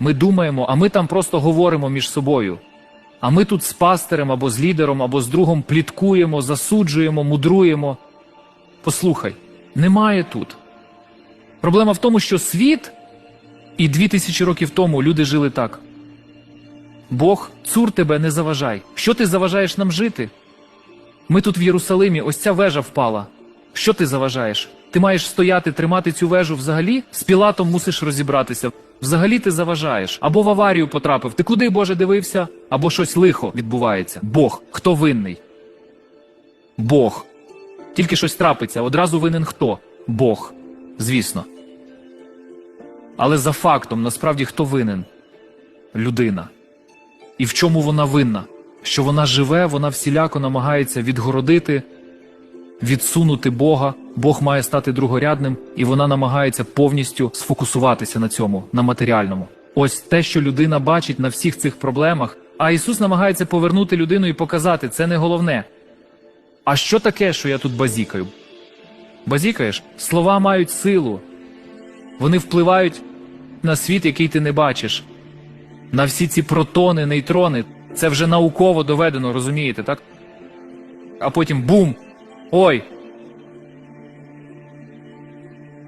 Ми думаємо, а ми там просто говоримо між собою. А ми тут з пастирем або з лідером, або з другом пліткуємо, засуджуємо, мудруємо. Послухай, немає тут. Проблема в тому, що світ і дві тисячі років тому люди жили так. Бог, цур тебе не заважай. Що ти заважаєш нам жити? Ми тут в Єрусалимі, ось ця вежа впала. Що ти заважаєш? Ти маєш стояти, тримати цю вежу взагалі? З Пілатом мусиш розібратися. Взагалі ти заважаєш. Або в аварію потрапив. Ти куди, Боже, дивився? Або щось лихо відбувається. Бог. Хто винний? Бог. Тільки щось трапиться. Одразу винен хто? Бог. Звісно. Але за фактом, насправді, хто винен? Людина. І в чому вона винна? Що вона живе, вона всіляко намагається відгородити, відсунути Бога. Бог має стати другорядним, і вона намагається повністю сфокусуватися на цьому, на матеріальному. Ось те, що людина бачить на всіх цих проблемах. А Ісус намагається повернути людину і показати, це не головне. А що таке, що я тут базікаю? Базікаєш? Слова мають силу. Вони впливають на світ, який ти не бачиш. На всі ці протони, нейтрони. Це вже науково доведено, розумієте, так? А потім бум! Oi.